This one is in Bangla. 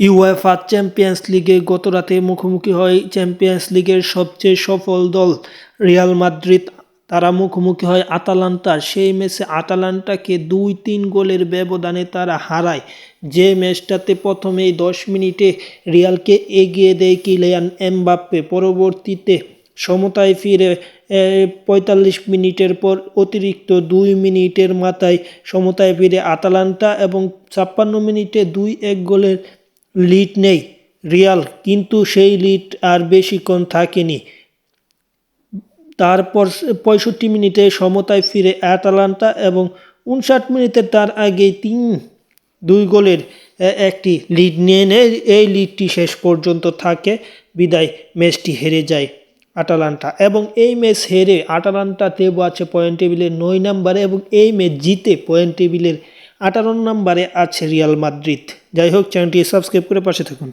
ইউএফা চ্যাম্পিয়ন্স লিগে গতরাতে মুখোমুখি হয় চ্যাম্পিয়ন্স লিগের সবচেয়ে সফল দল রিয়াল মাদ্রিদ তারা মুখোমুখি হয় আতালান্তার সেই ম্যাচে আতালান্টাকে দুই তিন গোলের ব্যবধানে তারা হারায়। যে ম্যাচটাতে প্রথমেই দশ মিনিটে রিয়ালকে এগিয়ে দেয় কিলিয়ান এমবাপ্পে। পরবর্তীতে সমতায় ফিরে পঁয়তাল্লিশ মিনিটের পর অতিরিক্ত দুই মিনিটের মাথায় সমতায় ফিরে আতালান্টা এবং ছাপ্পান্ন মিনিটে দুই এক গোলের লিড নেই, রিয়াল, কিন্তু সেই লিড আর বেশিক্ষণ থাকেনি। তারপর পঁয়ষট্টি মিনিটে সমতায় ফিরে অ্যাটালান্টা এবং উনষাট মিনিটে তার আগেই তিন, দুই গোলের একটি লিড নিয়ে নেয়। এই লিডটি শেষ পর্যন্ত থাকে, বিদায় ম্যাচটি হেরে যায় আটালান্টা এবং এই ম্যাচ হেরে আটালান্টা তেবু আছে পয়েন্ট টেবিলের নয় নাম্বারে এবং এই ম্যাচ জিতে পয়েন্ট টেবিলের আঠারো নম্বরে আছে রিয়াল মাদ্রিদ। যাই হোক চ্যানেলটি সাবস্ক্রাইব করে পাশে থাকুন।